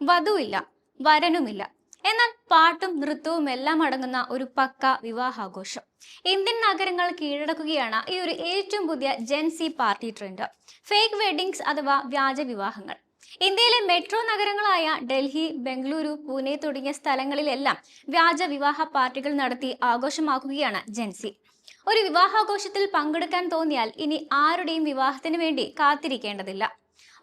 വധുവില്ല വരനുമില്ല. എന്നാൽ പാട്ടും നൃത്തവും എല്ലാം അടങ്ങുന്ന ഒരു പക്ക വിവാഹാഘോഷം. ഇന്ത്യൻ നഗരങ്ങൾ കീഴടക്കുകയാണ് ഈ ഒരു ഏറ്റവും പുതിയ gen Z party trend fake weddings അഥവാ വ്യാജ വിവാഹങ്ങൾ. ഇന്ത്യയിലെ മെട്രോ നഗരങ്ങളായ ഡൽഹി ബംഗളൂരു പൂനെ തുടങ്ങിയ സ്ഥലങ്ങളിലെല്ലാം വ്യാജ വിവാഹ പാർട്ടികൾ നടത്തി ആഘോഷമാക്കുകയാണ് ജെൻസി ഒരു വിവാഹാഘോഷത്തിൽ പങ്കെടുക്കാൻ തോന്നിയാൽ ഇനി ആരുടെയും വിവാഹത്തിന് വേണ്ടി കാത്തിരിക്കേണ്ടതില്ല.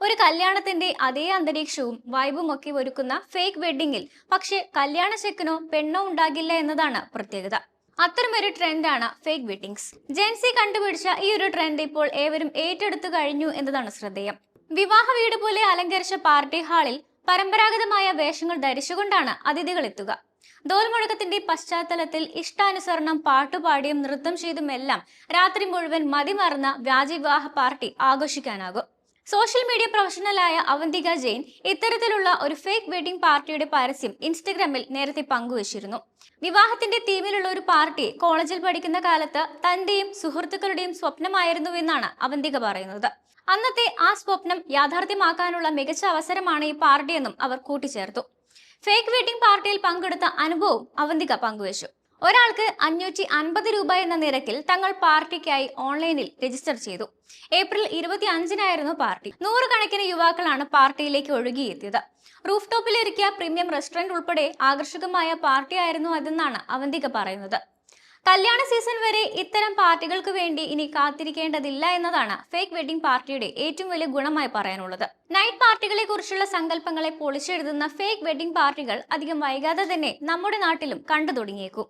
ഒരു കല്യാണത്തിന്റെ അതേ അന്തരീക്ഷവും വൈബും ഒക്കെ ഒരുക്കുന്ന ഫേക്ക് വെഡിങ്ങിൽ പക്ഷേ കല്യാണ ചെക്കനോ പെണ്ണോ ഉണ്ടാകില്ല എന്നതാണ് പ്രത്യേകത. അത്തരമൊരു ട്രെൻഡാണ് ഫേക്ക് വെഡിങ്സ് ജെൻസി കണ്ടുപിടിച്ച ഈ ഒരു ട്രെൻഡ് ഇപ്പോൾ ഏവരും ഏറ്റെടുത്തു കഴിഞ്ഞു എന്നതാണ് ശ്രദ്ധേയം. വിവാഹ വീട് പോലെ അലങ്കരിച്ച പാർട്ടി ഹാളിൽ പരമ്പരാഗതമായ വേഷങ്ങൾ ധരിച്ചുകൊണ്ടാണ് അതിഥികൾ എത്തുക. ദോൽമുഴക്കത്തിന്റെ പശ്ചാത്തലത്തിൽ ഇഷ്ടാനുസരണം പാട്ടുപാടിയും നൃത്തം ചെയ്തുമെല്ലാം രാത്രി മുഴുവൻ മതിമറന്ന വ്യാജവിവാഹ പാർട്ടി ആഘോഷിക്കാനാകും. സോഷ്യൽ മീഡിയ പ്രൊഫഷണലായ അവന്തിക ജെയിൻ ഇത്തരത്തിലുള്ള ഒരു ഫേക്ക് വെഡിംഗ് പാർട്ടിയുടെ പരസ്യം ഇൻസ്റ്റഗ്രാമിൽ നേരത്തെ പങ്കുവച്ചിരുന്നു. വിവാഹത്തിന്റെ തീമിലുള്ള ഒരു പാർട്ടി കോളേജിൽ പഠിക്കുന്ന കാലത്ത് തന്റെയും സുഹൃത്തുക്കളുടെയും സ്വപ്നമായിരുന്നുവെന്നാണ് അവന്തിക പറയുന്നത്. അന്നത്തെ ആ സ്വപ്നം യാഥാർത്ഥ്യമാക്കാനുള്ള മികച്ച അവസരമാണ് ഈ പാർട്ടിയെന്നും അവർ കൂട്ടിച്ചേർത്തു. ഫേക്ക് വെഡിംഗ് പാർട്ടിയിൽ പങ്കെടുത്ത അനുഭവം അവന്തിക പങ്കുവച്ചു. ഒരാൾക്ക് അഞ്ഞൂറ്റി അൻപത് രൂപ എന്ന നിരക്കിൽ തങ്ങൾ പാർട്ടിക്കായി ഓൺലൈനിൽ രജിസ്റ്റർ ചെയ്തു. ഏപ്രിൽ ഇരുപത്തി അഞ്ചിനായിരുന്നു പാർട്ടി. നൂറുകണക്കിന് യുവാക്കളാണ് പാർട്ടിയിലേക്ക് ഒഴുകിയെത്തിയത്. റൂഫ് ടോപ്പിലിരിക്കിയ പ്രീമിയം റെസ്റ്റോറന്റ് ഉൾപ്പെടെ ആകർഷകമായ പാർട്ടിയായിരുന്നു അതെന്നാണ് അവന്തിക പറയുന്നത്. കല്യാണ സീസൺ വരെ ഇത്തരം പാർട്ടികൾക്ക് വേണ്ടി ഇനി കാത്തിരിക്കേണ്ടതില്ല എന്നതാണ് ഫേക്ക് വെഡിംഗ് പാർട്ടിയുടെ ഏറ്റവും വലിയ ഗുണമായി പറയാനുള്ളത്. നൈറ്റ് പാർട്ടികളെ കുറിച്ചുള്ള സങ്കല്പങ്ങളെ പൊളിച്ചെഴുതുന്ന ഫേക്ക് വെഡിംഗ് പാർട്ടികൾ അധികം വൈകാതെ തന്നെ നമ്മുടെ നാട്ടിലും കണ്ടു തുടങ്ങിയേക്കും.